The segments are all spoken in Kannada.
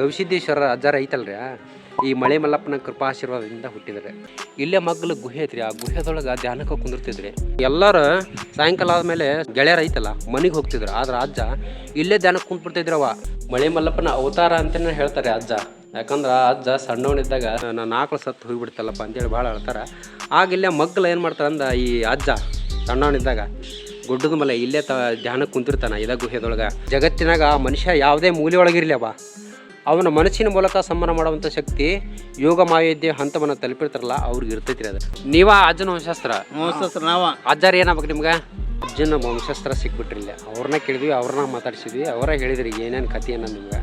ಗವಿಸಿದ್ದೇಶ್ವರ ಅಜ್ಜಾರ ಐತಲ್ರಿ ಈ ಮಳೆ ಮಲ್ಲಪ್ಪನ ಕೃಪಾಶೀರ್ವಾದದಿಂದ ಹುಟ್ಟಿದ್ರೆ. ಇಲ್ಲೇ ಮಗ್ಲು ಗುಹೆ ಐತ್ರಿ, ಆ ಗುಹೆದೊಳಗೆ ಧ್ಯಾನಕ್ಕೆ ಕುಂದಿರ್ತಿದ್ರಿ. ಎಲ್ಲರೂ ಸಾಯಂಕಾಲ ಆದಮೇಲೆ ಗೆಳೆಯರ ಐತಲ್ಲ, ಮನೆಗೆ ಹೋಗ್ತಿದ್ರು. ಆದ್ರೆ ಅಜ್ಜ, ಇಲ್ಲೇ ಧ್ಯಾನಕ್ಕೆ ಕುಂತ್ಬಿಡ್ತಿದ್ರವ ಮಳೆ ಮಲ್ಲಪ್ಪನ ಅವತಾರ ಅಂತಲೇ ಹೇಳ್ತಾರೆ ಅಜ್ಜ. ಯಾಕಂದ್ರೆ ಅಜ್ಜ ಸಣ್ಣವನಿದ್ದಾಗ ನಾ ಆಕಳು ಸತ್ತು ಹೋಗಿಬಿಡ್ತಲ್ಲಪ್ಪ ಅಂತೇಳಿ ಭಾಳ ಹೇಳ್ತಾರೆ ಆಗ ಇಲ್ಲೇ ಮಗ್ಳು ಏನು ಮಾಡ್ತಾರೆ ಅಂದ, ಈ ಅಜ್ಜ ಸಣ್ಣವನಿದ್ದಾಗ, ಗುಡ್ಡದ ಮೇಲೆ ಇಲ್ಲೇ ತ, ಧ್ಯಾನಕ್ಕೆ ಕುಂತಿರ್ತಾನ, ಇದ ಗುಹೆದೊಳಗೆ. ಜಗತ್ತಿನಾಗ ಮನುಷ್ಯ ಯಾವುದೇ ಮೂಲೆ ಒಳಗಿರ್ಲಿ ಅವ ಅವನ ಮನಸ್ಸಿನ ಮೂಲಕ ಸಮ್ಮಾನ ಮಾಡುವಂಥ ಶಕ್ತಿ ಯೋಗ ಮಾಯೋದ್ಯ ಹಂತವನ್ನು ತಲುಪಿರ್ತಾರಲ್ಲ ಅವ್ರಿಗೆ ಇರ್ತೈತಿ ಅದು. ನೀವ ಅಜ್ಜನ ವಂಶಾಸ್ತ್ರ? ನಾವ. ಅಜ್ಜಾರ ಏನಾಗ್ಬೇಕು ನಿಮ್ಗೆ? ಅಜ್ಜನ ವಂಶಾಸ್ತ್ರ ಸಿಕ್ಬಿಟ್ರಿಲ್ಲ ಅವ್ರನ್ನ ಕೇಳಿದ್ವಿ ಅವ್ರನ್ನ ಮಾತಾಡ್ಸಿದ್ವಿ ಅವರ ಹೇಳಿದ್ರಿ ಏನೇನು ಕಥೆ ಏನೋ ನಿಮ್ಗೆ.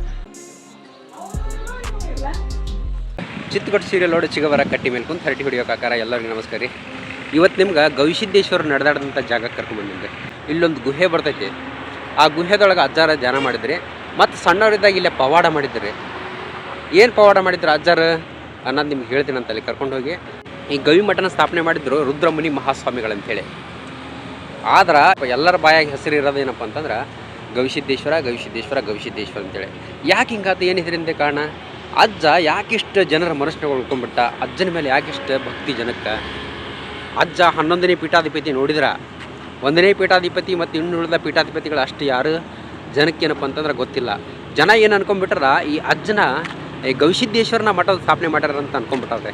ಚಿತ್ತಗಟ್ಟು ಸೀರಿಯಲ್ ನೋಡಿ ಚಿಗವರ ಕಟ್ಟಿ ಮೇಲೆ ಕುಂತು ಹರಟಿ ಹೊಡಿಯೋ ಕಾಕಾರ ಎಲ್ಲರಿಗೂ ನಮಸ್ಕಾರ ರೀ. ಇವತ್ತು ನಿಮ್ಗೆ ಗವಿಸಿದ್ದೇಶ್ವರ ನಡೆದಾಡಿದಂಥ ಜಾಗಕ್ಕೆ ಕರ್ಕೊಂಡ್ಬಂದಿದ್ದೆ ಇಲ್ಲೊಂದು ಗುಹೆ ಬರ್ತೈತಿ. ಆ ಗುಹೆದೊಳಗೆ ಅಜ್ಜಾರ ಧ್ಯಾನ ಮಾಡಿದ್ರಿ ಮತ್ತು ಸಣ್ಣವರಿದ್ದಾಗ ಇಲ್ಲೇ ಪವಾಡ ಮಾಡಿದ್ರಿ ಏನು ಪವಾಡ ಮಾಡಿದ್ರು ಅಜ್ಜಾರು? ಅನ್ನೋದು ನಿಮ್ಗೆ ಹೇಳ್ತೀನಿ ಕರ್ಕೊಂಡು ಹೋಗಿ. ಈ ಗವಿ ಮಠನ ಸ್ಥಾಪನೆ ಮಾಡಿದ್ರು ರುದ್ರಮುನಿ ಮಹಾಸ್ವಾಮಿಗಳಂತೇಳಿ ಆದ್ರೆ ಎಲ್ಲರ ಬಾಯಾಗಿ ಹೆಸರು ಇರೋದು ಏನಪ್ಪ ಅಂತಂದ್ರೆ ಗವಿಸಿದ್ದೇಶ್ವರ ಗವಿಸಿದ್ದೇಶ್ವರ ಗವಿಸಿದ್ದೇಶ್ವರ ಅಂತೇಳಿ ಯಾಕೆ ಹಿಂಗಾತ ಏನು ಇದರಿಂದ ಕಾರಣ? ಅಜ್ಜ ಯಾಕಿಷ್ಟು ಜನರ ಮನಸ್ಸಿನಾಗ ಉಳ್ಕೊಂಡ್ಬಿಟ್ಟ ಅಜ್ಜನ ಮೇಲೆ ಯಾಕಿಷ್ಟು ಭಕ್ತಿ ಜನಕ್ಕೆ? ಅಜ್ಜ ಹನ್ನೊಂದನೇ ಪೀಠಾಧಿಪತಿ ನೋಡಿದ್ರ? ಒಂದನೇ ಪೀಠಾಧಿಪತಿ ಮತ್ತು ಇನ್ನುಳಿದ ಪೀಠಾಧಿಪತಿಗಳು ಅಷ್ಟು ಯಾರು? ಜನಕ್ಕೆ ಏನಪ್ಪ ಅಂತಂದ್ರೆ ಗೊತ್ತಿಲ್ಲ. ಜನ ಏನು ಅನ್ಕೊಂಡ್ಬಿಟ್ರ ಈ ಅಜ್ಜನ, ಈ ಗವಿಸಿದ್ದೇಶ್ವರನ ಮಠದ ಸ್ಥಾಪನೆ ಮಾಡ್ಯಾರ ಅಂತ ಅನ್ಕೊಂಡ್ಬಿಟ್ಟಾರೆ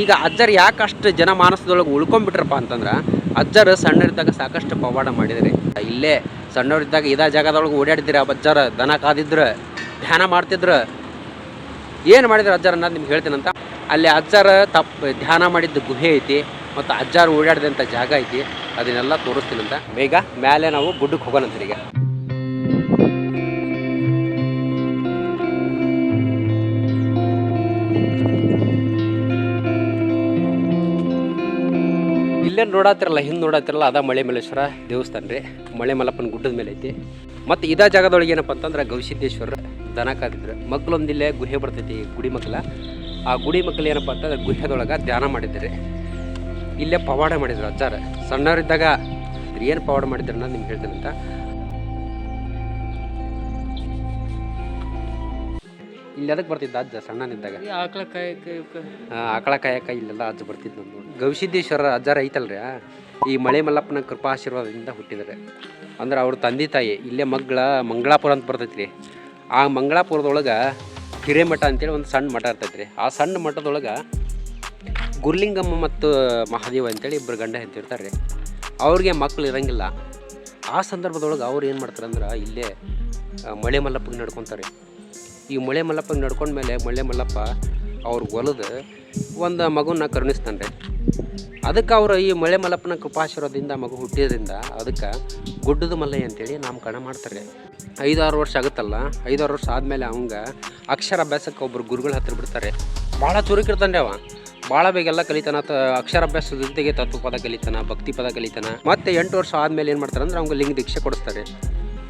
ಈಗ ಅಜ್ಜರು ಯಾಕೆ ಅಷ್ಟು ಜನ ಮಾನಸದೊಳಗೆ ಉಳ್ಕೊಂಡ್ಬಿಟ್ರಪ್ಪ ಅಂತಂದ್ರೆ, ಅಜ್ಜರು ಸಣ್ಣರಿದ್ದಾಗ ಸಾಕಷ್ಟು ಪವಾಡ ಮಾಡಿದ್ರಿ. ಇಲ್ಲೇ ಸಣ್ಣವರಿದ್ದಾಗ ಇದೇ ಜಾಗದೊಳಗೆ ಓಡಾಡಿದ್ರಿ ಅಜ್ಜರ ದನ ಕಾದಿದ್ರು, ಧ್ಯಾನ ಮಾಡ್ತಿದ್ರು. ಏನು ಮಾಡಿದ್ರು ಅಜ್ಜರ ಅನ್ನೋದು ನಿಮ್ಗೆ ಹೇಳ್ತೀನಂತ ಅಲ್ಲಿ ಅಜ್ಜರ ತಪ್ಪು ಧ್ಯಾನ ಮಾಡಿದ್ದ ಗುಹೆ ಐತಿ, ಮತ್ತು ಅಜ್ಜಾರು ಓಡಾಡಿದಂಥ ಜಾಗ ಐತಿ, ಅದನ್ನೆಲ್ಲ ತೋರಿಸ್ತೀನಂತ ಬೇಗ ಮೇಲೆ ನಾವು ಗುಡ್ಡಕ್ಕೆ ಹೋಗೋಣಂತ ಇಲ್ಲೇ ನೋಡತ್ತಿರಲ್ಲ ಹಿಂದೆ ನೋಡತ್ತಿರಲ್ಲ ಅದ ಮಳೆ ಮಲ್ಲೇಶ್ವರ ದೇವಸ್ಥಾನ ರೀ. ಮಳೆ ಮಲ್ಲಪ್ಪನ ಗುಡ್ಡದ ಮೇಲೆ ಐತಿ. ಮತ್ತು ಇದೇ ಜಾಗದೊಳಗೆ ಏನಪ್ಪ ಅಂತಂದ್ರೆ ಗವಿಸಿದ್ದೇಶ್ವರ ದನ ಕಾದಿದ್ರು ಮಕ್ಕಳೊಂದು ಇಲ್ಲೇ ಗುಹೆ ಬರ್ತೈತಿ ಗುಡಿ ಮಕ್ಕಳ ಆ ಗುಡಿ ಮಕ್ಕಳು ಏನಪ್ಪ ಅಂತಂದ್ರೆ ಗುಹೆದೊಳಗೆ ಧ್ಯಾನ ಮಾಡಿದ್ರಿ ಇಲ್ಲೇ ಪವಾಡ ಮಾಡಿದ್ರು ಅಜ್ಜಾರ. ಸಣ್ಣವರಿದ್ದಾಗ ಏನು ಪವಾಡ ಮಾಡಿದ್ರು ಅನ್ನೋದು ನಿಮ್ಗೆ ಹೇಳ್ತೇನೆ ಅಂತ ಇಲ್ಲಿ ಅದಕ್ಕೆ ಬರ್ತಿದ್ದ ಅಜ್ಜ ಸಣ್ಣನಿದ್ದಾಗ. ಆಕಳ ಕಾಯಕ ಆ, ಆಕಳ ಕಾಯಕ ಇಲ್ಲೆಲ್ಲ ಅಜ್ಜ ಬರ್ತಿದ್ದು ನಮ್ಮ ಗವಿಸಿದ್ದೇಶ್ವರ ಅಜ್ಜಾರ ಐತಲ್ರಿ ಈ ಮಳೆ ಮಲ್ಲಪ್ಪನ ಕೃಪಾಶೀರ್ವಾದದಿಂದ ಹುಟ್ಟಿದ್ದಾರೆ. ಅಂದ್ರೆ ಅವ್ರ ತಂದೆ ತಾಯಿ ಇಲ್ಲೇ ಮಗ್ಳ ಮಂಗಳಾಪುರ ಅಂತ ಬರ್ತೈತಿ ರೀ ಆ ಮಂಗಳಾಪುರದೊಳಗೆ ಹಿರೇಮಠ ಅಂತೇಳಿ ಒಂದು ಸಣ್ಣ ಮಠ ಇರ್ತೈತಿ ರೀ ಆ ಸಣ್ಣ ಮಠದೊಳಗೆ ಗುರ್ಲಿಂಗಮ್ಮ ಮತ್ತು ಮಹಾದೇವ ಅಂತೇಳಿ ಇಬ್ಬರು ಗಂಡ ಹೆತ್ತಿರ್ತಾರೆ ರೀ ಅವ್ರಿಗೆ ಮಕ್ಳು ಇರಂಗಿಲ್ಲ. ಆ ಸಂದರ್ಭದೊಳಗೆ ಅವ್ರು ಏನು ಮಾಡ್ತಾರೆ ಅಂದ್ರೆ ಇಲ್ಲೇ ಆ, ಮಳೆ ಮಲ್ಲಪ್ಪಗೆ ನಡ್ಕೊತಾರೆ ಈ ಮಳೆ ಮಲ್ಲಪ್ಪಗೆ ನಡ್ಕೊಂಡ್ಮೇಲೆ ಮಳೆ ಮಲ್ಲಪ್ಪ ಅವ್ರ ಒಲಿದು ಒಂದು ಮಗುನ ಕರುಣಿಸ್ತಾನೆ ರೀ ಅದಕ್ಕೆ ಅವರು ಈ ಮಳೆ ಮಲ್ಲಪ್ಪನ ಕೃಪಾಶೀರ್ವಾದದಿಂದ ಮಗು ಹುಟ್ಟಿದ್ರಿಂದ ಅದಕ್ಕೆ ಗುಡ್ಡದ ಮಲ್ಲೆ ಅಂತೇಳಿ ನಾಮಕರಣ ಮಾಡ್ತಾರೆ. ಐದಾರು ವರ್ಷ ಆಗುತ್ತಲ್ಲ, ಐದಾರು ವರ್ಷ ಆದಮೇಲೆ ಅವಂಗೆ ಅಕ್ಷರಾಭ್ಯಾಸಕ್ಕೆ ಒಬ್ಬರು ಗುರುಗಳ ಹತ್ತಿರ ಬಿಡ್ತಾರೆ. ಭಾಳ ಚುರುಕಿರ್ತಾನೆ ಅವ. ಭಾಳ ಬೇಗೆಲ್ಲ ಕಲಿತಾನ ಅಕ್ಷರಾಭ್ಯಾಸದ ಜೊತೆಗೆ ತತ್ವಪದ ಕಲಿತಾನ, ಭಕ್ತಿ ಪದ ಕಲಿತಾನ. ಮತ್ತೆ ಎಂಟು ವರ್ಷ ಆದಮೇಲೆ ಏನು ಮಾಡ್ತಾರೆ ಅಂದ್ರೆ ಅವ್ಗೆ ಲಿಂಗ ದೀಕ್ಷೆ ಕೊಡಿಸ್ತಾರೆ.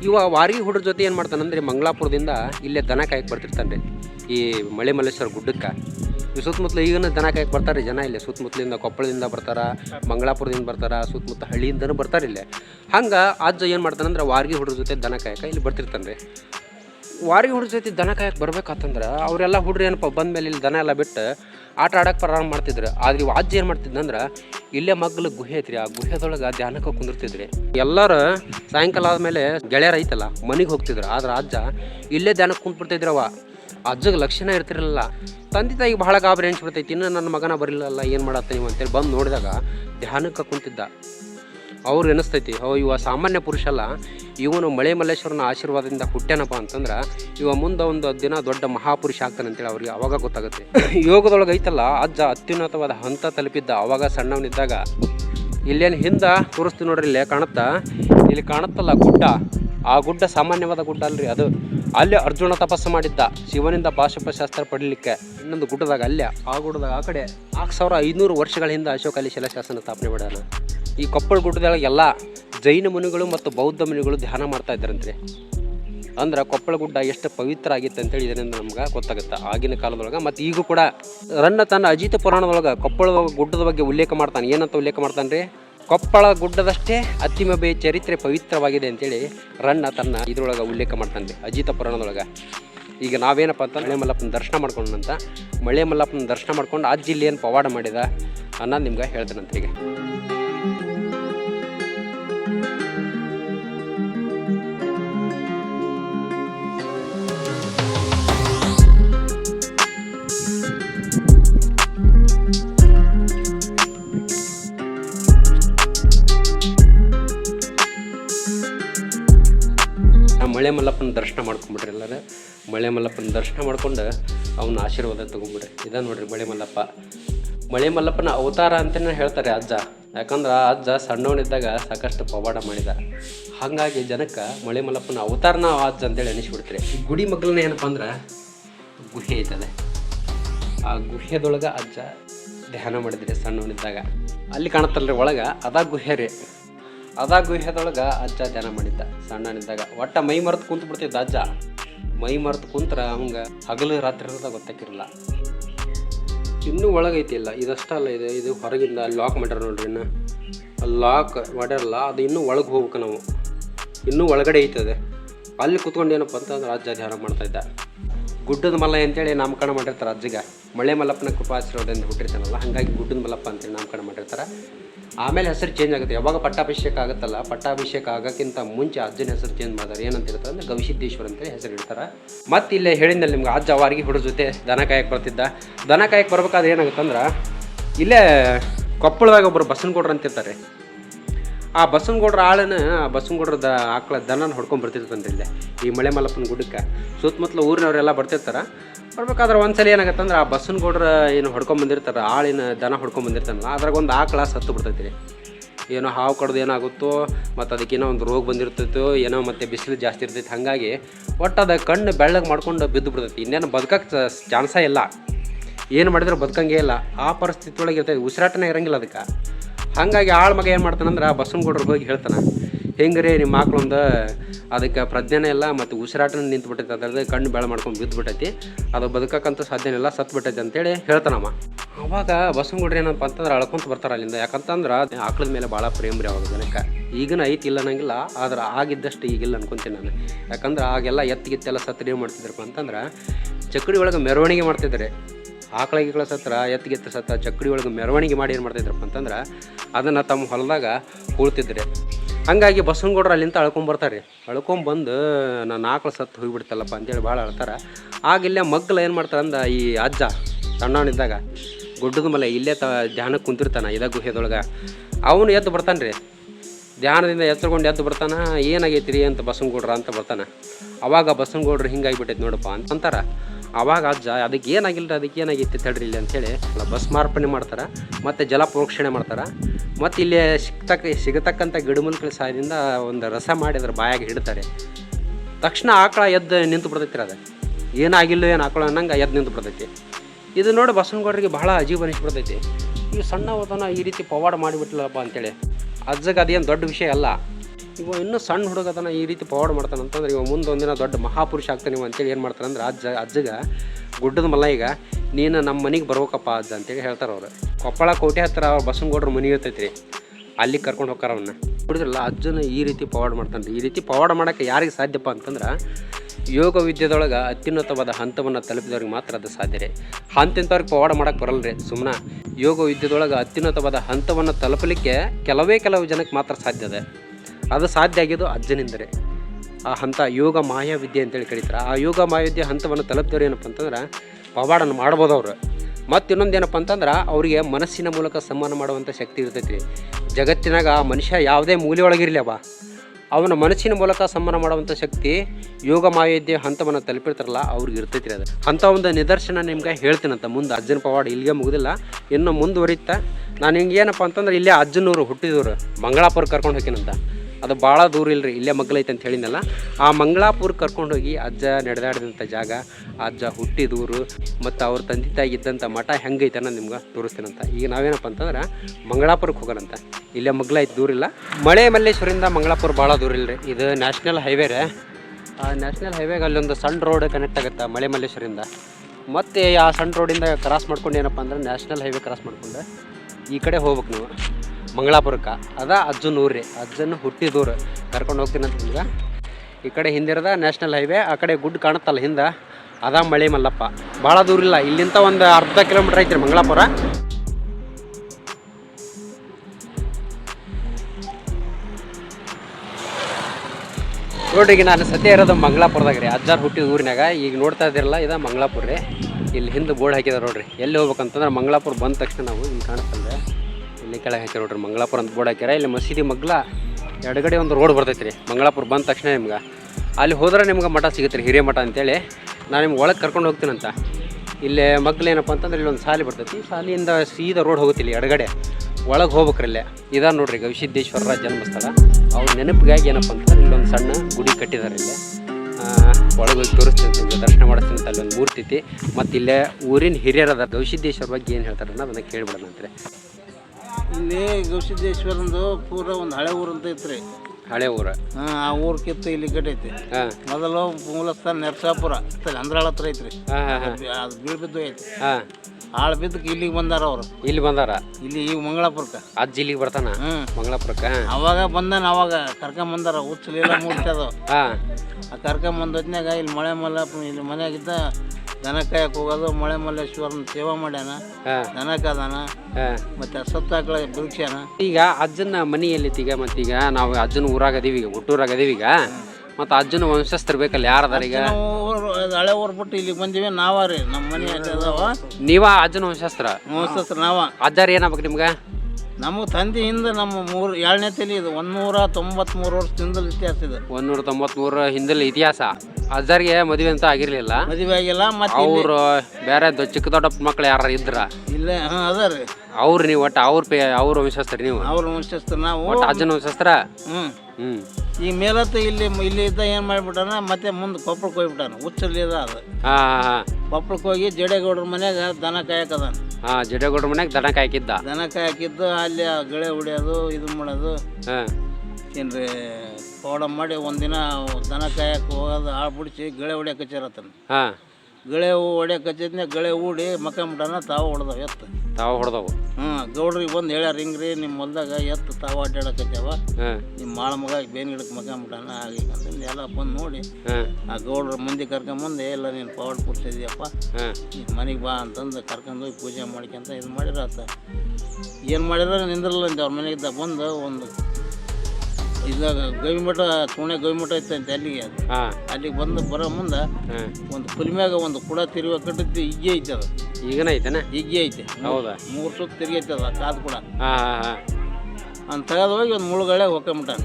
ಇವ ವಾರ್ಗಿ ಹುಡ್ರ ಜೊತೆ ಏನು ಮಾಡ್ತಾನಂದ್ರೆ ಮಂಗಳಾಪುರದಿಂದ ಇಲ್ಲೇ ದನ ಕಾಯಕ್ಕೆ ಬರ್ತಿರ್ತಾನೆ ರೀ ಈ ಮಳೆ ಮಲ್ಲೇಶ್ವರ ಗುಡ್ಡಕ್ಕೆ. ಈ ಸುತ್ತಮುತ್ತಲು ಈಗನ ದನ ಕಾಯಕ್ಕೆ ಬರ್ತಾರೆ ಜನ ಇಲ್ಲೇ. ಸುತ್ತಮುತ್ತಲಿಂದ ಕೊಪ್ಪಳದಿಂದ ಬರ್ತಾರೆ ಮಂಗಳಾಪುರದಿಂದ ಬರ್ತಾರೆ, ಸುತ್ತಮುತ್ತ ಹಳ್ಳಿಯಿಂದನೂ ಬರ್ತಾರೆ ಇಲ್ಲೇ. ಹಂಗೆ ಅಜ್ಜ ಏನು ಮಾಡ್ತಾನಂದ್ರೆ ವಾರ್ಗಿ ಹುಡ್ರ ಜೊತೆ ದನ ಕಾಯಕ್ಕೆ ಇಲ್ಲಿ ಬರ್ತಿರ್ತಾನೆ ರೀ ವಾರಿಗೆ ಹುಡುಗ ಜೊತೆ ದನ ಕಾಯಕ್ಕೆ ಬರ್ಬೇಕಾತಂದ್ರೆ ಅವರೆಲ್ಲ ಹುಡ್ರಿ ಏನಪ್ಪ, ಬಂದ ಮೇಲೆ ಇಲ್ಲಿ ದನ ಎಲ್ಲ ಬಿಟ್ಟು ಆಟ ಆಡಕ್ಕೆ ಪ್ರಾರಂಭ ಮಾಡ್ತಿದ್ರು. ಆದ್ರೆ ಇವು ಅಜ್ಜ ಏನು ಮಾಡ್ತಿದ್ದಂದ್ರೆ ಇಲ್ಲೇ ಮಗ್ಲು ಗುಹೆ ಐತ್ರಿ, ಆ ಗುಹೆದೊಳಗೆ ಧ್ಯಾನಕ್ಕೆ ಕುಂದಿರ್ತಿದ್ರಿ. ಎಲ್ಲರೂ ಸಾಯಂಕಾಲ ಆದಮೇಲೆ ಗೆಳೆಯರ ಐತಲ್ಲ, ಮನೆಗೆ ಹೋಗ್ತಿದ್ರು. ಆದ್ರೆ ಅಜ್ಜ ಇಲ್ಲೇ ಧ್ಯಾನಕ್ಕೆ ಕುಂತ್ಬಿಡ್ತಿದ್ರವ ಅಜ್ಜಗೆ ಲಕ್ಷಣ ಇರ್ತಿರಲಿಲ್ಲ. ತಂದೆ ತಾಯಿ ಬಹಳ ಗಾಬರಿ ಅನ್ಸ್ಬಿಡ್ತೈತಿ, ಇನ್ನು ನನ್ನ ಮಗನ ಬರಲಿಲ್ಲ, ಏನು ಮಾಡತ್ತ ನೀವು ಅಂತೇಳಿ ಬಂದು ನೋಡಿದಾಗ ಧ್ಯಾನಕ್ಕೆ ಕುಂತಿದ್ದ. ಅವ್ರು ಎನಿಸ್ತೈತಿ ಓ ಇವ ಸಾಮಾನ್ಯ ಪುರುಷ ಅಲ್ಲ, ಇವನು ಮಳೆ ಮಲ್ಲೇಶ್ವರನ ಆಶೀರ್ವಾದದಿಂದ ಹುಟ್ಟ್ಯಾನಪ್ಪ ಅಂತಂದ್ರೆ, ಇವ ಮುಂದೆ ಒಂದು ದಿನ ದೊಡ್ಡ ಮಹಾಪುರುಷ ಆಗ್ತಾನೆ ಅಂತೇಳಿ ಅವ್ರಿಗೆ ಅವಾಗ ಗೊತ್ತಾಗುತ್ತೆ. ಯೋಗದೊಳಗೆ ಐತಲ್ಲ, ಅಜ್ಜ ಅತ್ಯುನ್ನತವಾದ ಹಂತ ತಲುಪಿದ್ದ ಅವಾಗ ಸಣ್ಣವನಿದ್ದಾಗ, ಇಲ್ಲೇನು ಹಿಂದೆ ತೋರಿಸ್ತೀವಿ ನೋಡ್ರಿ ಇಲ್ಲೇ ಕಾಣುತ್ತಾ, ಇಲ್ಲಿ ಕಾಣುತ್ತಲ್ಲ ಗುಡ್ಡ, ಆ ಗುಡ್ಡ ಸಾಮಾನ್ಯವಾದ ಗುಡ್ಡ ಅಲ್ರಿ ಅದು. ಅಲ್ಲಿ ಅರ್ಜುನ ತಪಸ್ಸು ಮಾಡಿದ್ದ, ಶಿವನಿಂದ ಪಾಶುಪಶಾಸ್ತ್ರ ಪಡೀಲಿಕ್ಕೆ. ಇನ್ನೊಂದು ಗುಡ್ಡದಾಗ ಅಲ್ಲೇ, ಆ ಗುಡ್ಡದಾಗ ಆ ಕಡೆ ನಾಲ್ಕು ಸಾವಿರ ಐನೂರು ವರ್ಷಗಳ ಹಿಂದೆ ಅಶೋಕ ಅಲ್ಲಿ ಶಿಲಾಶಾಸನ ಸ್ಥಾಪನೆ ಮಾಡ್ಯಾನ. ಈ ಕೊಪ್ಪಳ ಗುಡ್ಡದೊಳಗೆ ಎಲ್ಲ ಜೈನ ಮುನಿಗಳು ಮತ್ತು ಬೌದ್ಧ ಮುನಿಗಳು ಧ್ಯಾನ ಮಾಡ್ತಾ ಇದ್ದಾರಂತೆ ಅಂದ್ರೆ ಕೊಪ್ಪಳ ಗುಡ್ಡ ಎಷ್ಟು ಪವಿತ್ರ ಆಗಿತ್ತು ಅಂತೇಳಿ ಇದರಿಂದ ನಮ್ಗೆ ಗೊತ್ತಾಗುತ್ತೆ ಆಗಿನ ಕಾಲದೊಳಗೆ. ಮತ್ತು ಈಗೂ ಕೂಡ ರನ್ನ ತನ್ನ ಅಜಿತ ಪುರಾಣದೊಳಗೆ ಕೊಪ್ಪಳ ಗುಡ್ಡದ ಬಗ್ಗೆ ಉಲ್ಲೇಖ ಮಾಡ್ತಾನೆ. ಏನಂತ ಉಲ್ಲೇಖ ಮಾಡ್ತಾನೆ ರೀ ಕೊಪ್ಪಳ ಗುಡ್ಡದಷ್ಟೇ ಅತಿಮಬೆ ಚರಿತ್ರೆ ಪವಿತ್ರವಾಗಿದೆ ಅಂತೇಳಿ ರನ್ನ ತನ್ನ ಇದರೊಳಗೆ ಉಲ್ಲೇಖ ಮಾಡ್ತಾನೆ ಅಜಿತ ಪುರಾಣದೊಳಗೆ. ಈಗ ನಾವೇನಪ್ಪ ಅಂತ ಮಳೆ ಮಲ್ಲಪ್ಪನ ದರ್ಶನ ಮಾಡ್ಕೊಂಡಂತ ಮಳೆ ಮಲ್ಲಪ್ಪನ ದರ್ಶನ ಮಾಡ್ಕೊಂಡು ಆ ಜಿಲ್ಲೆಯನ್ನು ಪವಾಡ ಮಾಡಿದ ಅನ್ನೋದು ನಿಮ್ಗೆ ಹೇಳ್ತೇನಂತ ಈಗ. ಮಲ್ಲಪ್ಪನ ದರ್ಶನ ಮಾಡ್ಕೊಂಬಿಡ್ರಿ ಎಲ್ಲರೂ, ಮಳೆ ಮಲ್ಲಪ್ಪನ ದರ್ಶನ ಮಾಡ್ಕೊಂಡು ಅವನ ಆಶೀರ್ವಾದ ತೊಗೊಂಬಿಡ್ರಿ ಇದ ನೋಡ್ರಿ ಮಳೆ ಮಲ್ಲಪ್ಪ. ಮಳೆ ಮಲ್ಲಪ್ಪನ ಅವತಾರ ಅಂತಲೇ ಹೇಳ್ತಾರೆ ಅಜ್ಜ. ಯಾಕಂದ್ರೆ ಆ ಅಜ್ಜ ಸಣ್ಣವನಿದ್ದಾಗ ಸಾಕಷ್ಟು ಪವಾಡ ಮಾಡಿದ. ಹಾಗಾಗಿ ಜನಕ್ಕೆ ಮಳೆ ಮಲ್ಲಪ್ಪನ ಅವತಾರನ ಅಜ್ಜ ಅಂತೇಳಿ ಅನಿಸ್ಬಿಡ್ತಾರೆ ಈ ಗುಡಿ ಮಗ್ಲನ್ನ ಏನಪ್ಪ ಅಂದ್ರೆ ಗುಹೆ ಐತದೆ. ಆ ಗುಹೆದೊಳಗೆ ಅಜ್ಜ ಧ್ಯಾನ ಮಾಡಿದ್ರಿ ಸಣ್ಣವನಿದ್ದಾಗ. ಅಲ್ಲಿ ಕಾಣತ್ತಲ್ರಿ ಒಳಗೆ, ಅದ ಗುಹೆ ರೀ. ಅದ ಗುಹ್ಯದೊಳಗೆ ಅಜ್ಜ ಧ್ಯಾನ ಮಾಡಿದ್ದ. ಸಣ್ಣನಿದ್ದಾಗ ಒಟ್ಟ ಮೈ ಮರೆತು ಕುಂತು ಬಿಡ್ತಿದ್ದ ಅಜ್ಜ. ಮೈ ಮರೆತು ಕುಂತ್ರ ಅವಂಗ ಹಗಲು ರಾತ್ರಿ ಇರೋದ ಗೊತ್ತಾಕಿರಲ್ಲ ಇನ್ನೂ ಒಳಗೈತಿ ಇಲ್ಲ. ಇದಷ್ಟಲ್ಲ ಇದೆ, ಇದು ಹೊರಗಿಂದ ಲಾಕ್ ಮಾಡ್ಯಾರ ನೋಡ್ರಿ ಇನ್ನು. ಲಾಕ್ ಮಾಡ್ಯಾರಲ್ಲ, ಅದು ಇನ್ನೂ ಒಳಗೆ ಹೋಗ್ಬೇಕು ನಾವು. ಇನ್ನೂ ಒಳಗಡೆ ಐತದೆ ಅಲ್ಲಿ ಕುತ್ಕೊಂಡು ಏನಪ್ಪ ಅಂತಂದ್ರೆ ಅಜ್ಜ ಧ್ಯಾನ ಮಾಡ್ತಾ ಇದ್ದ. ಗುಡ್ಡದ ಮಲ್ಲ ಅಂತೇಳಿ ನಾಮಕರಣ ಮಾಡಿರ್ತಾರೆ ಅಜ್ಜಿಗೆ. ಮಳೆ ಮಲ್ಲಪ್ಪನ ಕೃಪಾಶ್ರವದಿಂದ ಹುಟ್ಟಿರ್ತಾನಲ್ಲ, ಹಾಗಾಗಿ ಗುಡ್ಡದ ಮಲ್ಲಪ್ಪ ಅಂತೇಳಿ ನಾಮಕರಣ ಮಾಡಿರ್ತಾರೆ. ಆಮೇಲೆ ಹೆಸರು ಚೇಂಜ್ ಆಗುತ್ತೆ. ಯಾವಾಗ ಪಟ್ಟಾಭಿಷೇಕ ಆಗುತ್ತಲ್ಲ, ಪಟ್ಟಾಭಿಷೇಕ ಆಗೋಕ್ಕಿಂತ ಮುಂಚೆ ಅಜ್ಜನ ಹೆಸರು ಚೇಂಜ್ ಮಾಡ್ತಾರೆ ಏನಂತ ಇರ್ತಾರೆ ಅಂದ್ರೆ ಗವಿಸಿದ್ದೇಶ್ವರ ಅಂತೇಳಿ ಹೆಸರು ಇಡ್ತಾರೆ. ಮತ್ತು ಇಲ್ಲೇ ಹೇಳಿದ್ನಲ್ಲಿ ನಿಮ್ಗೆ, ಅಜ್ಜ ಅವಾರಿಗೆ ಹುಡುಗ ಜೊತೆ ದನ ಕಾಯಕ್ಕೆ ಬರ್ತಿದ್ದ. ದನ ಕಾಯಕ್ಕೆ ಬರ್ಬೇಕಾದ್ರೆ ಏನಾಗುತ್ತಂದ್ರೆ, ಇಲ್ಲೇ ಕೊಪ್ಪಳದಾಗ ಒಬ್ಬರು ಬಸನಗೌಡ್ರು ಅಂತಿರ್ತಾರೆ ಆ ಬಸವನಗೌಡ್ರ ಆಳನ ಆ ಬಸವನಗೌಡ್ರದ ಆಕಳ ದನನ ಹೊಡ್ಕೊಂಡು ಬರ್ತಿರ್ತಂತೆ ಇಲ್ಲೇ, ಈ ಮಳೆ ಮಲ್ಲಪ್ಪನ ಗುಡ್ಡಕ್ಕೆ. ಸುತ್ತಮುತ್ತಲ ಊರಿನವರೆಲ್ಲ ಬರ್ತಿರ್ತಾರೆ. ಬರ್ಬೇಕಾದ್ರೆ ಒಂದ್ಸಲ ಏನಾಗತ್ತಂದ್ರೆ ಆ ಬಸವನಗೌಡ್ರ ಏನು ಹೊಡ್ಕೊಂಡ್ ಬಂದಿರ್ತಾರ, ಆಳಿನ ದನ ಹೊಡ್ಕೊಂಡ್ ಬಂದಿರ್ತಾನಲ್ಲ ಅದ್ರಾಗ ಒಂದು ಆಕಳ ಸತ್ತು ಬಿಡ್ತೈತಿ ಏನೋ ಹಾವು ಕಡ್ದು ಏನಾಗುತ್ತೋ, ಮತ್ತು ಅದಕ್ಕೇನೋ ಒಂದು ರೋಗ ಬಂದಿರ್ತೈತೋ, ಏನೋ ಮತ್ತೆ ಬಿಸಿಲು ಜಾಸ್ತಿ ಇರ್ತೈತೆ, ಹಾಗಾಗಿ ಒಟ್ಟು ಅದು ಕಣ್ಣು ಬೆಳ್ಳಗೆ ಮಾಡ್ಕೊಂಡು ಬಿದ್ದು ಬಿಡ್ತೈತಿ. ಇನ್ನೇನು ಬದುಕಕ್ಕೆ ಚಾನ್ಸೇ ಇಲ್ಲ. ಏನು ಮಾಡಿದ್ರು ಬದುಕಂಗೇ ಇಲ್ಲ. ಆ ಪರಿಸ್ಥಿತಿ ಒಳಗೆ ಇರ್ತೈತಿ, ಉಸಿರಾಟನೇ ಇರಂಗಿಲ್ಲ ಅದಕ್ಕೆ. ಹಾಗಾಗಿ ಆಳ್ ಮಗ ಏನು ಮಾಡ್ತಾನಂದ್ರೆ ಆ ಬಸವನಗೌಡ್ರಿಗೆ ಹೋಗಿ ಹೇಳ್ತಾನೆ, ಹೆಂಗ್ರಿ ನಿಮ್ಮ ಮಕ್ಳೊಂದು ಅದಕ್ಕೆ ಪ್ರಜ್ಞೆನೇ ಇಲ್ಲ ಮತ್ತು ಉಸಿರಾಟನ ನಿಂತು ಬಿಟ್ಟೈತೆ ಅದ್ರದ್ದು ಕಣ್ಣು ಬೆಳ ಮಾಡ್ಕೊಂಡು ಬಿದ್ದು ಬಿಟ್ಟೈತಿ ಅದು ಬದುಕಕ್ಕಂತೂ ಸಾಧ್ಯನೇ ಇಲ್ಲ ಸತ್ತು ಬಿಟ್ಟೈತೆ ಅಂತೇಳಿ ಹೇಳ್ತಾನಮ್ಮ ಅವಾಗ ಬಸವನಗೌಡ್ರಿ ಏನಪ್ಪ ಅಂತಂದ್ರೆ ಅಳ್ಕೊಂತ ಬರ್ತಾರೆ ಅಲ್ಲಿಂದ, ಯಾಕಂತಂದ್ರೆ ಆಕಳದ ಮೇಲೆ ಭಾಳ ಪ್ರೇಮ ರೀ ಅವಾಗ ಜನಕ್ಕೆ. ಈಗಿನ ಐತಿ ಇಲ್ಲ ಅನ್ನಂಗಿಲ್ಲ, ಆದ್ರೆ ಆಗಿದ್ದಷ್ಟು ಈಗಿಲ್ಲ ಅನ್ಕೊಂತೀನಿ ನಾನು. ಯಾಕಂದ್ರೆ ಆಗೆಲ್ಲ ಎತ್ತಿಗಿತ್ತೆಲ್ಲ ಏನು ಮಾಡ್ತಿದ್ರಪ್ಪ ಅಂತಂದ್ರೆ ಚಕ್ಕಡಿ ಒಳಗೆ ಮೆರವಣಿಗೆ ಮಾಡ್ತಿದ್ದಾರೆ ಆಕಳ ಸತ್ರ ಎತ್ತಿಗೆತ್ತ ಸತ್ತ ಚಕ್ಕಡಿ ಒಳಗೆ ಮೆರವಣಿಗೆ ಮಾಡಿ ಏನು ಮಾಡ್ತಿದ್ರಪ್ಪ ಅಂತಂದ್ರೆ ಅದನ್ನು ತಮ್ಮ ಹೊಲದಾಗ ಉಳ್ತಿದ್ರೆ ಹಂಗಾಗಿ ಬಸವನಗೌಡ್ರು ಅಲ್ಲಿಂದ ಅಳ್ಕೊಂಬರ್ತಾರೆ ಅಳ್ಕೊಂಬಂದು ನನ್ನ ಆಕಳ ಸತ್ತು ಹೋಗಿಬಿಡ್ತಲ್ಲಪ್ಪ ಅಂತೇಳಿ ಭಾಳ ಅಳ್ತಾರೆ. ಆಗ ಇಲ್ಲೇ ಮಗ್ಗಲು ಏನು ಮಾಡ್ತಾರೆ ಅಂದ, ಈ ಅಜ್ಜ ಸಣ್ಣವನಿದ್ದಾಗ ಗುಡ್ಡದ ಮೇಲೆ ಇಲ್ಲೇ ತ ಧ್ಯಾನಕ್ಕೆ ಕುಂತಿರ್ತಾನೆ, ಇದ ಗುಹೆದೊಳಗೆ. ಅವನು ಎದ್ದು ಬರ್ತಾನೆ ರೀ. ಧ್ಯಾನದಿಂದ ಎತ್ತಕೊಂಡು ಎದ್ದು ಬರ್ತಾನ ಏನಾಗೈತಿ ರೀ ಅಂತ ಬಸವನಗೌಡ್ರ ಅಂತ ಬರ್ತಾನೆ. ಅವಾಗ ಬಸವನಗೌಡ್ರು ಹಿಂಗಾಗಿಬಿಟ್ಟೈತೆ ನೋಡಪ್ಪ ಅಂತ ಅಂತಾರ. ಅವಾಗ ಅಜ್ಜ, ಅದಕ್ಕೆ ಏನಾಗಿಲ್ಲ ಅದಕ್ಕೆ ಏನಾಗಿತ್ತು ತಡ್ರಿ ಇಲ್ಲಿ? ಅಂತೇಳಿ ಬಸ್ ಮಾರ್ಪಣೆ ಮಾಡ್ತಾರೆ, ಮತ್ತು ಜಲ ಪ್ರೋಕ್ಷಣೆ ಮಾಡ್ತಾರೆ, ಮತ್ತು ಇಲ್ಲಿ ಸಿಗ್ತಕ್ಕ ಸಿಗತಕ್ಕಂಥ ಗಿಡಮೂಲಿಕೆಗಳ ಸಹಾಯದಿಂದ ಒಂದು ರಸ ಮಾಡಿ ಅದರ ಬಾಯಾಗ ಹಿಡ್ತಾರೆ ತಕ್ಷಣ ಆಕಳ ಎದ್ದು ನಿಂತು ಬಿಡ್ತೈತಿ ಅದು. ಏನಾಗಿಲ್ಲ ಏನು ಆಕಳ ಅನ್ನಂಗೆ ಎದ್ದು ನಿಂತು ಬಿಡ್ತೈತಿ. ಇದು ನೋಡಿ ಬಸವನಗೌಡರಿಗೆ ಬಹಳ ಅಜೀವ ಅನಿಸ್ಬಿಡ್ತೈತಿ. ಈ ಸಣ್ಣ ಓದನ ಈ ರೀತಿ ಪವಾಡ ಮಾಡಿಬಿಟ್ಲಪ್ಪ ಅಂತೇಳಿ. ಅಜ್ಜಗೆ ಅದೇನು ದೊಡ್ಡ ವಿಷಯ ಅಲ್ಲ. ಇವ ಇನ್ನೂ ಸಣ್ಣ ಹುಡುಗ ಅದನ್ನ ಈ ರೀತಿ ಪವಾಡ ಮಾಡ್ತಾನೆ ಅಂತಂದ್ರೆ ಇವ ಮುಂದೆ ಒಂದಿನ ದೊಡ್ಡ ಮಹಾಪುರುಷ ಆಗ್ತಾನೆ ಇವ ಅಂತೇಳಿ ಏನು ಮಾಡ್ತಾರೆ ಅಂದ್ರೆ ಅಜ್ಜ, ಅಜ್ಜಗ ಗುಡ್ಡದ ಮಲ್ಲ ಈಗ ನೀನು ನಮ್ಮ ಮನೆಗೆ ಬರ್ಬೇಕಪ್ಪ ಅಜ್ಜ ಅಂತೇಳಿ ಹೇಳ್ತಾರೆ ಅವ್ರು. ಕೊಪ್ಪಳ ಕೋಟೆ ಹತ್ತಿರ ಅವ್ರು ಬಸವನಗೌಡ್ರ ಮನೆ ಇರ್ತೈತಿ ರೀ ಅಲ್ಲಿಗೆ ಕರ್ಕೊಂಡು ಹೋಗ್ತಾರ ಅವನ್ನ ನೋಡಿದ್ರಲ್ಲ, ಅಜ್ಜನ ಈ ರೀತಿ ಪವಾಡ ಮಾಡ್ತಾನೆ ಈ ರೀತಿ ಪವಾಡ ಮಾಡೋಕ್ಕೆ ಯಾರಿಗೆ ಸಾಧ್ಯಪ್ಪ ಅಂತಂದ್ರೆ ಯೋಗ ವಿದ್ಯೆದೊಳಗೆ ಅತ್ಯುನ್ನತವಾದ ಹಂತವನ್ನು ತಲುಪಿದವ್ರಿಗೆ ಮಾತ್ರ ಅದು ಸಾಧ್ಯ ರೀ. ಹಂತಿಂಥವ್ರಿಗೆ ಪವಾಡ ಮಾಡೋಕ್ಕೆ ಬರಲ್ಲ ರೀ ಸುಮ್ಮನೆ ಯೋಗ ವಿದ್ಯೆದೊಳಗೆ ಅತ್ಯುನ್ನತವಾದ ಹಂತವನ್ನು ತಲುಪಲಿಕ್ಕೆ ಕೆಲವೇ ಕೆಲವು ಜನಕ್ಕೆ ಮಾತ್ರ ಸಾಧ್ಯ ಇದೆ ಅದು ಸಾಧ್ಯ ಆಗಿದ್ದು ಅಜ್ಜನಿಂದರೆ. ಆ ಹಂತ ಯೋಗ ಮಾಯಾವಿದ್ಯೆ ಅಂತೇಳಿ ಕರೀತಾರೆ. ಆ ಯೋಗ ಮಾಯಾವಿದ್ಯೆ ಹಂತವನ್ನು ತಲುಪಿದವ್ರು ಏನಪ್ಪ ಅಂತಂದ್ರೆ ಪವಾಡನ ಮಾಡ್ಬೋದು ಅವರು ಮತ್ತು ಇನ್ನೊಂದು ಏನಪ್ಪ ಅಂತಂದ್ರೆ ಅವರಿಗೆ ಮನಸ್ಸಿನ ಮೂಲಕ ಸಂವಹನ ಮಾಡುವಂಥ ಶಕ್ತಿ ಇರ್ತೈತಿ. ಜಗತ್ತಿನಾಗ ಆ ಮನುಷ್ಯ ಯಾವುದೇ ಮೂಲೆ ಒಳಗಿರಲಿ ಅವ. ಅವನ ಮನಸ್ಸಿನ ಮೂಲಕ ಸಂವಹನ ಮಾಡುವಂಥ ಶಕ್ತಿ ಯೋಗ ಮಾಯಾವಿದ್ಯೆ ಹಂತವನ್ನು ತಲುಪಿರ್ತಾರಲ್ಲ, ಅವ್ರಿಗೆ ಇರ್ತೈತಿ ಅದು. ಅಂಥ ಒಂದು ನಿದರ್ಶನ ನಿಮ್ಗೆ ಹೇಳ್ತೀನಂತ ಮುಂದೆ. ಅಜ್ಜನ ಪವಾಡ ಇಲ್ಲಿಗೆ ಮುಗಿದಿಲ್ಲ, ಇನ್ನು ಮುಂದುವರಿತಾ ನಾನು ಹಿಂಗೆ ಏನಪ್ಪ ಅಂತಂದ್ರೆ ಇಲ್ಲೇ ಅಜ್ಜನವರು ಹುಟ್ಟಿದವರು ಮಂಗಳಾಪುರ ಕರ್ಕೊಂಡು ಹೋಗ್ತೀನಂತ. ಅದು ಭಾಳ ದೂರ ಇಲ್ಲರಿ ಇಲ್ಲೇ ಮಗ್ಲೈತೆ ಅಂತ ಹೇಳಿದ್ನಲ್ಲ. ಆ ಮಂಗಳಾಪುರ ಕರ್ಕೊಂಡೋಗಿ ಅಜ್ಜ ನಡೆದಾಡಿದಂಥ ಜಾಗ, ಅಜ್ಜ ಹುಟ್ಟಿದೂರು ಮತ್ತು ಅವ್ರ ತಂದೆ ತಾಯಿ ಇದ್ದಂಥ ಮಠ ಹೆಂಗೈತೆ ಅನ್ನೋ ನಿಮ್ಗೆ ತೋರಿಸ್ತೀನಂತ. ಈಗ ನಾವೇನಪ್ಪ ಅಂತಂದ್ರೆ ಮಂಗಳಾಪುರಕ್ಕೆ ಹೋಗೋಣಂತ. ಇಲ್ಲೇ ಮಗ್ಲೈತೆ ದೂರ ಇಲ್ಲ. ಮಳೆ ಮಲ್ಲೇಶ್ವರಿಂದ ಮಂಗಳಾಪುರ ಭಾಳ ದೂರ ಇಲ್ಲರಿ ಇದು ನ್ಯಾಷನಲ್ ಹೈವೇ ರೀ. ಆ ನ್ಯಾಷನಲ್ ಹೈವೇಗೆ ಅಲ್ಲೊಂದು ಸಣ್ಣ ರೋಡ್ ಕನೆಕ್ಟ್ ಆಗುತ್ತೆ ಮಳೆ ಮಲ್ಲೇಶ್ವರಿಂದ. ಮತ್ತು ಆ ಸಣ್ಣ ರೋಡಿಂದ ಕ್ರಾಸ್ ಮಾಡ್ಕೊಂಡು ಏನಪ್ಪ ಅಂದ್ರೆ ನ್ಯಾಷನಲ್ ಹೈವೇ ಕ್ರಾಸ್ ಮಾಡ್ಕೊಂಡು ಈ ಕಡೆ ಹೋಗ್ಬೇಕು ನೀವು. ಮಂಗಳಾಪುರಕ್ಕೆ. ಅದ ಅಜ್ಜನ ಊರು ರೀ. ಅಜ್ಜನ ಹುಟ್ಟಿದೂರು. ಕರ್ಕೊಂಡು ಹೋಗ್ತೀನಿ ಅಂತ ನಿಮ್ಗೆ ಈ ಕಡೆ ಹಿಂದಿರದ ನ್ಯಾಷನಲ್ ಹೈವೇ, ಆ ಕಡೆ ಗುಡ್ ಕಾಣುತ್ತಲ್ಲ ಹಿಂದೆ. ಅದ ಮಳೆ ಮಲ್ಲಪ್ಪ. ಭಾಳ ದೂರ ಇಲ್ಲ. ಇಲ್ಲಿಂದ ಒಂದು ಅರ್ಧ ಕಿಲೋಮೀಟ್ರ್ ಐತ್ರಿ ಮಂಗಳಾಪುರ. ನೋಡ್ರಿ ನಾನು ಸತ್ಯ ಇರೋದು ಮಂಗಳಾಪುರದಾಗ ರೀ. ಅಜ್ಜಾರ್ ಹುಟ್ಟಿದ ಊರಿನಾಗ ಈಗ ನೋಡ್ತಾ ಇದ್ದೀರಲ್ಲ, ಇದು ಮಂಗಳಾಪುರ ರೀ. ಇಲ್ಲಿ ಹಿಂದೆ ಬೋರ್ಡ್ ಹಾಕಿದಾರೆ ನೋಡ್ರಿ. ಎಲ್ಲಿ ಹೋಗ್ಬೇಕಂತಂದ್ರೆ ಮಂಗಳಾಪುರ ಬಂದ ತಕ್ಷಣ ನಾವು ಇಲ್ಲಿ ಕಾಣಿಸ್ತಂದ್ರೆ ಇಲ್ಲಿ ಕೆಳಗೆ ಹಾಕಿ ನೋಡ್ರಿ, ಮಂಗಳಾಪುರ ಅಂತ ಬೋರ್ಡ್ ಹಾಕ್ಯಾರ. ಇಲ್ಲಿ ಮಸೀದಿ ಮಗ್ಲ ಎಡಗಡೆ ಒಂದು ರೋಡ್ ಬರ್ತೈತೆ ರೀ ಮಂಗಳಾಪುರ ಬಂದ ತಕ್ಷಣ ನಿಮ್ಗೆ. ಅಲ್ಲಿ ಹೋದ್ರೆ ನಿಮ್ಗೆ ಮಠ ಸಿಗುತ್ತೆ ರೀ ಹಿರಿಯ ಮಠ ಅಂತೇಳಿ. ನಾನು ನಿಮ್ಗೆ ಒಳಗೆ ಕರ್ಕೊಂಡು ಹೋಗ್ತೀನಂತ. ಇಲ್ಲಿ ಮಗ್ಲು ಏನಪ್ಪ ಅಂತಂದ್ರೆ ಇಲ್ಲಿ ಒಂದು ಸಾಲಿ ಬರ್ತೈತಿ. ಸಾಲಿಯಿಂದ ಸೀದಾ ರೋಡ್ ಹೋಗುತ್ತೆ ಇಲ್ಲಿ ಎಡಗಡೆ. ಒಳಗೆ ಹೋಗ್ಬೇಕ್ರಲ್ಲೇ ಇಲ್ಲೇ. ಇದಾ ನೋಡ್ರಿ ಗವಿಸಿದ್ದೇಶ್ವರರ ಜನ್ಮಸ್ಥಳ. ಅವ್ರ ನೆನಪಿಗಾಗಿ ಏನಪ್ಪ ಅಂತಂದ್ರೆ ಇಲ್ಲೊಂದು ಸಣ್ಣ ಗುಡಿ ಕಟ್ಟಿದ್ದಾರೆ ಇಲ್ಲಿ. ಒಳಗೆ ಹೋಗಿ ತೋರಿಸ್ತೀನಿ ದರ್ಶನ ಮಾಡಿಸ್ತೀನಿ ಒಂದು ಮೂರ್ತಿ ಐತಿ. ಮತ್ತು ಇಲ್ಲೇ ಊರಿನ ಹಿರಿಯರದ ಗವಿಸಿದ್ದೇಶ್ವರ ಬಗ್ಗೆ ಏನು ಹೇಳ್ತಾರೆ ಅನ್ನೋದನ್ನು ಕೇಳಿಬಿಡೋಣ ಅಂತಾರೆ ಇಲ್ಲಿ ಗವಿಸಿದ್ದೇಶ್ವರಂದು ಪೂರ ಒಂದು ಹಳೆ ಊರು ಅಂತ ಐತ್ರಿ. ಹಳೆ ಊರ? ಹಾ, ಆ ಊರ್ ಕಿತ್ತು ಇಲ್ಲಿ ಕಟ್ಟೈತಿ ಹಾಂ. ಮೊದಲು ಮೂಲಸ್ಥಾನ ನರಸಾಪುರ ಅಂದ್ರಾಳ ಹತ್ರ ಐತ್ರಿ. ಅದು ಬೀಳ್ ಬಿದ್ದು ಐತಿ. ಹಾಂ. ಆಳ್ ಬಿದ್ದಕ್ಕೆ ಇಲ್ಲಿಗೆ ಬಂದಾರ ಅವರು. ಇಲ್ಲಿ ಬಂದಾರ? ಇಲ್ಲಿ ಈಗ ಮಂಗಳಾಪುರಕ್ಕೆ. ಅಜ್ಜಿ ಇಲ್ಲಿಗೆ ಬರ್ತಾನ? ಹ್ಮ್. ಮಂಗಳಾಪುರಕ್ಕೆ ಅವಾಗ ಬಂದಾನ ಅವಾಗ ಕರ್ಕೊಂಬಂದಾರ ಹುಚ್ಚಲಿಲ್ಲ ಮೂರ್ತಿ ಅದು. ಹಾಂ. ಆ ಬಂದ್ ಹೊತ್ನ್ಯಾಗ ಇಲ್ಲಿ ಮಳೆ ಮಲ್ಲ ಇಲ್ಲಿ ಮನೆಯಾಗಿದ್ದ ದನ ಕಾಯಕ್ಕೆ ಹೋಗೋದು ಮಳೆ ಮಲ್ಲೇಶ್ವರನ ಸೇವಾ ಮಾಡ್ಯಾನ ದನ ಕಾದಾನ ಹಾಂ. ಮತ್ತೆ ಸತ್ತಾಕಳ ಬದುಕ್ಸ್ಯಾನ ಈಗ ಅಜ್ಜನ ಮನೆಯಲ್ಲಿ ಈಗ ಮತ್ತೀಗ ನಾವು ಅಜ್ಜನ ಊರಾಗ ಅದೀವಿ ಈಗ. ಹುಟ್ಟೂರಾಗ ಅದೀವಿ ಈಗ ಮತ್ತೆ ಅಜ್ಜನ ವಂಶಸ್ಥರು ಬೇಕಲ್ಲ ಯಾರದಾರ ಈಗ? ಹಳೆ ಊರ್ ಬಿಟ್ಟು ಇಲ್ಲಿಗೆ ಬಂದಿವಿ ನಾವ ರೀ ನಮ್ಮ ಮನೆ ಅದಾವ. ನೀವ ಅಜ್ಜನ ವಂಶಸ್ತ್ರ? ವಂಶಸ್ತ್ರ ನಾವ. ಅಜ್ಜಾರ ಏನಾಗ್ಬೇಕು ನಿಮ್ಗೆ? ನಮಗೆ ತಂದೆಯಿಂದ ಹಿಂದೆ ನಮ್ಮ ಮೂರು ಏಳನೇ ತಲೆ ಇದು ಒಂದೂರ ತೊಂಬತ್ಮೂರು ವರ್ಷದಿಂದ ಇತಿಹಾಸ ಇದು. ಒಂದೂರ ತೊಂಬತ್ಮೂರು ಹಿಂದಲ್ ಇತಿಹಾಸ. ಅಜ್ಜಾರಿಗೆ ಮದುವೆ ಅಂತ ಆಗಿರ್ಲಿಲ್ಲ. ಮದುವೆ ಆಗಿಲ್ಲ ಮತ್ತೆ ಅವರು ಬೇರೆ ದೊ- ಚಿಕ್ಕ ದೊಡ್ಡ ಮಕ್ಳು ಯಾರು ಇದ್ರ? ಇಲ್ಲ ಹಾ ಅದ ರೀ ಅವ್ರು ನೀವು ಒಟ್ಟು ಅವ್ರ ಪೇ ಅವ್ರ ವಂಶಸ್ಥರು ನೀವು? ಅವ್ರ ವಂಶಸ್ಥರು ನಾವು. ಒಟ್ಟು ಅಜ್ಜನ ವಂಶಸ್ತ್ರ ಹ್ಞೂ ಹ್ಞೂ ಈ ಮೇಲತ್ತ ಇಲ್ಲಿ ಇಲ್ಲಿ ಇದ್ದ ಏನು ಮಾಡಿಬಿಟ್ಟಾನ ಮತ್ತೆ ಮುಂದೆ ಕೊಪ್ಪಳಕ್ಕೆ ಹೋಗ್ಬಿಟ್ಟಾನ ಹುಚ್ಚಲ್ಲಿ ಇದ ಅದು. ಹಾಂ ಹಾಂ ಕೊಪ್ಪಳಕ್ಕೆ ಹೋಗಿ ಜಡೇಗೌಡ್ರ ಮನ್ಯಾಗ ದನ ಕಾಯಕದಾನ. ಹಾಂ ಜಡೇಗೌಡ್ರ ಮನ್ಯಾಗ ದನ ಕಾಯ್ಕಿದ್ದ? ದನ ಕಾಯಕಿದ್ದು ಅಲ್ಲಿ ಆ ಗಳೆ ಹೊಡಿಯೋದು ಇದು ಮಾಡೋದು. ಹಾಂ. ಏನ್ರಿ ಪೌಡ ಮಾಡಿ ಒಂದಿನ ದನ ಕಾಯಕ್ಕೆ ಹೋಗೋದು ಹಾಳು ಬಿಡಿಸಿ ಗಳೆ ಹೊಡಿಯೋಕೆ ಹಚ್ಚಾರತ್ತಾನ. ಹಾಂ. ಗಳೆ ಹೊಡ್ಯಕ್ಕೆ ಕಚ್ಚಿದ್ನೆ ಗಳೆ ಹೂಡಿ ಮುಟನ ತಾವು ಹೊಡೆದವ ಎತ್ತು. ತಾವು ಹೊಡೆದವು. ಹ್ಞೂ ಗೌಡ್ರಿಗೆ ಬಂದು ಹೇಳ್ಯಾರ ಹಿಂಗ್ರಿ ನಿಮ್ಮ ಹೊಲ್ದಾಗ ಎತ್ತು ತಾವು ಅಡ್ಡಾಡಕ್ಕೆ ಹಚ್ಚವ ನಿಮ್ಮ ಮಾಳ ಮಗ ಬೇನ್ ಗಿಡಕ್ಕೆ ಮುಟನ ಆಗಿ ಅಂತಂದು ಎಲ್ಲ ಬಂದು ನೋಡಿ ಆ ಗೌಡ್ರ ಮಂದಿ ಕರ್ಕೊಂಬಂದು ಎಲ್ಲ ನೀನು ಪವಾಡ್ ಕೊಡ್ತಿದ್ಯಪ್ಪ ನಿಮ್ಮ ನೀನು ಮನೆಗೆ ಬಾ ಅಂತಂದು ಕರ್ಕೊಂಡು ಹೋಗಿ ಪೂಜೆ ಮಾಡ್ಕೊಂತ ಇದು ಮಾಡಿರತ್ತ ಏನು ಮಾಡಿದ್ರ? ನಿಂದ್ರಲ್ಲ ಅಂತ ಅವ್ರ ಮನೆಗಿದ್ದ ಬಂದು ಒಂದು ಇದಾಗ ಗವಿಮಠ ತುಣೆ ಗವಿಮಠ ಅಂತ ಅಲ್ಲಿಗೆ. ಅದು ಹಾಂ. ಅಲ್ಲಿಗೆ ಬಂದು ಬರೋ ಮುಂದೆ ಹಾಂ. ಒಂದು ಪುಲಿಮ್ಯಾಗ ಒಂದು ಕುಡ ತಿರುವ ಕಟ್ಟಿದ್ದು ಇಗ್ಗೆ ಐತೆ ಅದು. ಈಗನ ಐತೆನ? ಇಗ್ಗೆ ಐತೆ. ಹೌದಾ? ಮೂರು ಸುತ್ತ ತಿರುಗೈತೆ ಅದು ಕಾದು ಕೂಡ ಹಾಂ ಹಾಂ ಅಂತ ತೆಗೆದು ಹೋಗಿ ಒಂದು ಮುಳುಗಡೆ ಹೊಕ್ಕಂಬಿಟ್ಟಾನ.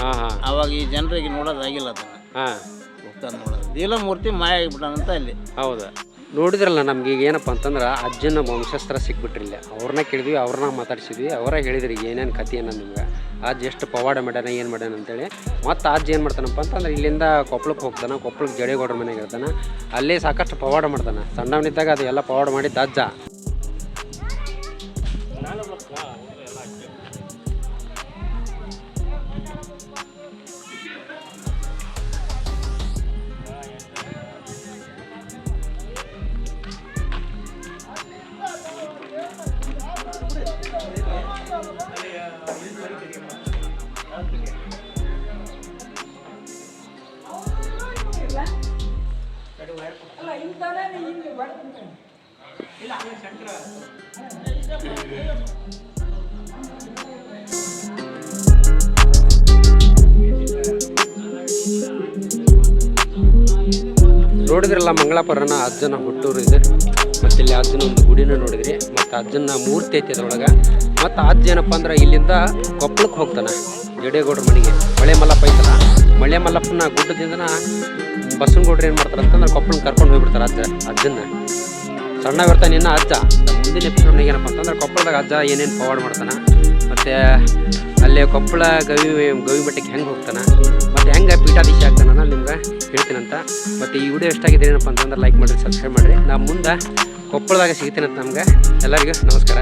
ಹಾಂ ಹಾಂ. ಅವಾಗ ಈ ಜನರಿಗೆ ನೋಡೋದಾಗಿಲ್ಲ ಅದನ್ನು. ಹಾಂ. ನೋಡೋದು. ನೋಡೋದು ನೀಲಮೂರ್ತಿ ಮಾಯ ಆಗಿಬಿಟ್ಟಾನಂತ ಅಲ್ಲಿ. ಹೌದಾ? ನೋಡಿದ್ರಲ್ಲ ನಮ್ಗೆ ಈಗ ಏನಪ್ಪ ಅಂತಂದ್ರೆ ಅಜ್ಜನ ವಂಶಸ್ತ್ರ ಸಿಕ್ಬಿಟ್ರಿಲ್ಲ. ಅವ್ರನ್ನ ಕೇಳಿದ್ವಿ ಅವ್ರನ್ನ ಮಾತಾಡ್ಸಿದ್ವಿ ಅವರ ಹೇಳಿದ್ರಿ ಏನೇನು ಕಥೆ ನಿಮ್ಗೆ. ಅಜ್ಜ ಎಷ್ಟು ಪವಾಡ ಮಾಡ್ಯಾನ, ಏನು ಮಾಡ್ಯಾನ ಅಂತೇಳಿ. ಮತ್ತು ಅಜ್ಜ ಏನು ಮಾಡ್ತಾನಪ್ಪ ಅಂತಂದ್ರೆ ಇಲ್ಲಿಂದ ಕೊಪ್ಪಳಕ್ಕೆ ಹೋಗ್ತಾನೆ ಕೊಪ್ಪಳಕ್ಕೆ ಜಡೇಗೌಡ್ರ ಮನೆಗೆ ಇರ್ತಾನೆ. ಅಲ್ಲೇ ಸಾಕಷ್ಟು ಪವಾಡ ಮಾಡ್ತಾನೆ. ಸಣ್ಣವನಿದ್ದಾಗ ಅದು ಎಲ್ಲ ಪವಾಡ ಮಾಡಿದ್ದ ಅಜ್ಜ. ನೋಡಿದ್ರಲ್ಲ ಮಂಗಳಾಪುರನ ಅಜ್ಜನ ಹುಟ್ಟೂರು ಇದೆ. ಮತ್ತೆ ಇಲ್ಲಿ ಅಜ್ಜನ ಒಂದು ಗುಡಿನ ನೋಡಿದ್ರಿ. ಮತ್ತು ಅಜ್ಜನ ಮೂರ್ತಿ ಐತಿ ಅದ್ರೊಳಗೆ ಮತ್ತು ಅಜ್ಜ ಏನಪ್ಪ ಅಂದ್ರೆ ಇಲ್ಲಿಂದ ಕೊಪ್ಪಳಕ್ಕೆ ಹೋಗ್ತಾನೆ. ಜಡೇಗೌಡ್ರ ಮನೆಗೆ. ಮಳೆ ಮಲ್ಲಪ್ಪ ಐತಲ್ಲ. ಮಳೆ ಮಲ್ಲಪ್ಪನ ಗುಡ್ಡದಿಂದ ಬಸವನಗೌಡ್ರು ಏನು ಮಾಡ್ತಾರೆ ಅಂತಂದ್ರೆ ಕೊಪ್ಪಳ ಕರ್ಕೊಂಡು ಹೋಗ್ಬಿಡ್ತಾರೆ ಅಜ್ಜ ಅಜ್ಜನ ಸಣ್ಣವಿರ್ತಾನೆ ಇನ್ನ ಅಜ್ಜ. ಮುಂದಿನ ಎಪಿಸೋಡ್ನಾಗ ಏನಪ್ಪ ಅಂತಂದ್ರೆ ಕೊಪ್ಪಳದಾಗ ಅಜ್ಜ ಏನೇನು ಫಾರ್ವರ್ಡ್ ಮಾಡ್ತಾನೆ, ಮತ್ತು ಅಲ್ಲೇ ಕೊಪ್ಪಳ ಗವಿ ಗವಿ ಮಠಕ್ಕೆ ಹೆಂಗೆ ಹೋಗ್ತಾನೆ, ಮತ್ತು ಹೆಂಗೆ ಪೀಠಾಧೀಶ ಆಗ್ತಾನೆ ನಾನು ನಿಮ್ಗೆ ಹೇಳ್ತೀನಂತ ಮತ್ತು ಈ ವಿಡಿಯೋ ಎಷ್ಟಾಗಿದೆ ಏನಪ್ಪ ಅಂತಂದ್ರೆ ಲೈಕ್ ಮಾಡಿರಿ ಸಬ್ಸ್ಕ್ರೈಬ್ ಮಾಡಿರಿ. ನಾ ಮುಂದೆ ಕೊಪ್ಪಳದಾಗ ಸಿಗ್ತೀನಂತ ನಮ್ಗೆ ಎಲ್ಲರಿಗೂ ನಮಸ್ಕಾರ.